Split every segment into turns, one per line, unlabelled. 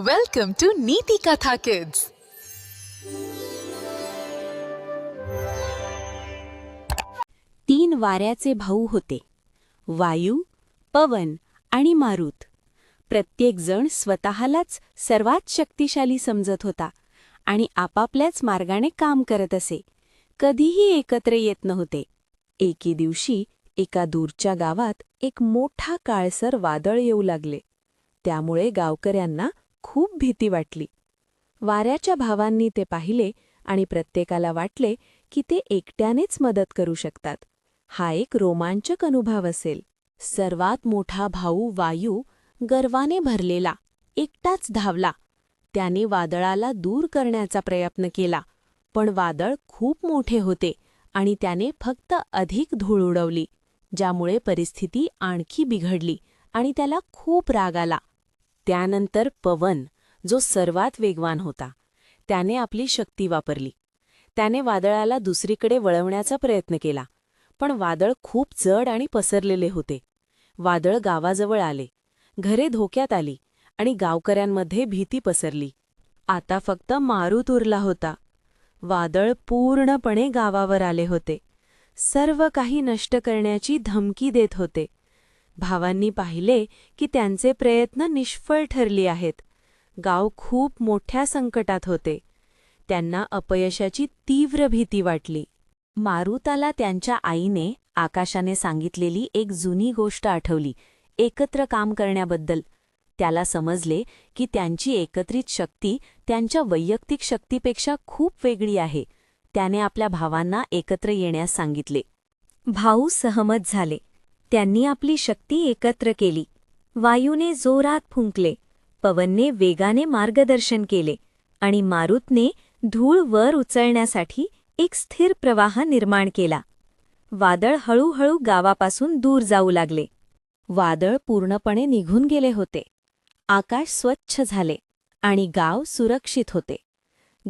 Welcome to नीति कथा kids
तीन वाऱ्याचे भाऊ होते. वायू पवन आणि मारुत. प्रत्येकजण स्वतःलाच सर्वात शक्तिशाली समजत होता आणि आपापल्याच मार्गाने काम करत असे. कधीही एकत्र येत नव्हते. एके दिवशी एका दूरच्या गावात एक मोठा काळसर वादळ येऊ लागले. त्यामुळे गावकऱ्यांना खूप भीती वाटली. वाऱ्याच्या भावांनी ते पाहिले आणि प्रत्येकाला वाटले की ते एकट्यानेच मदत करू शकतात. हा एक रोमांचक अनुभव असेल. सर्वात मोठा भाऊ वायू गर्वाने भरलेला एकटाच धावला. त्याने वादळाला दूर करण्याचा प्रयत्न केला पण वादळ खूप मोठे होते आणि त्याने फक्त अधिक धूळ उडवली ज्यामुळे परिस्थिती आणखी बिघडली आणि त्याला खूप राग आला. त्यानंतर पवन जो सर्वात वेगवान होता त्याने आपली शक्ती वापरली. त्याने वादळाला दुसरीकडे वळवण्याचा प्रयत्न केला पण वादळ खूप जड आणि पसरलेले होते. वादळ गावाजवळ आले. घरे धोक्यात आली आणि गावकऱ्यांमध्ये भीती पसरली. आता फक्त मारूत उरला होता. वादळ पूर्णपणे गावावर आले होते. सर्व काही नष्ट करण्याची धमकी देत होते. भावांनी पाहिले की त्यांचे प्रयत्न निष्फळ ठरली आहेत. गाव खूप मोठ्या संकटात होते. त्यांना अपयशाची तीव्र भीती वाटली. मारुताला त्यांच्या आईने आकाशाने सांगितलेली एक जुनी गोष्ट आठवली एकत्र काम करण्याबद्दल. त्याला समजले की त्यांची एकत्रित शक्ती त्यांच्या वैयक्तिक शक्तीपेक्षा खूप वेगळी आहे. त्याने आपल्या भावांना एकत्र येण्यास सांगितले. भाऊ सहमत झाले. त्यांनी आपली शक्ती एकत्र केली. वायूने जोरात फुंकले. पवनने वेगाने मार्गदर्शन केले आणि मारुतने धूळ वर उचलण्यासाठी एक स्थिर प्रवाह निर्माण केला. वादळ हळूहळू गावापासून दूर जाऊ लागले. वादळ पूर्णपणे निघून गेले होते. आकाश स्वच्छ झाले आणि गाव सुरक्षित होते.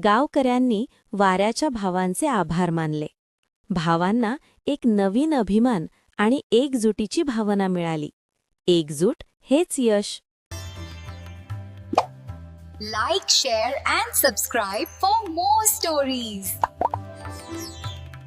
गावकऱ्यांनी वाऱ्याच्या भावांचे आभार मानले. भावांना एक नवीन अभिमान आणि एकजुटीची भावना मिळाली. एकजूट हेच यश.
Like share and subscribe for more stories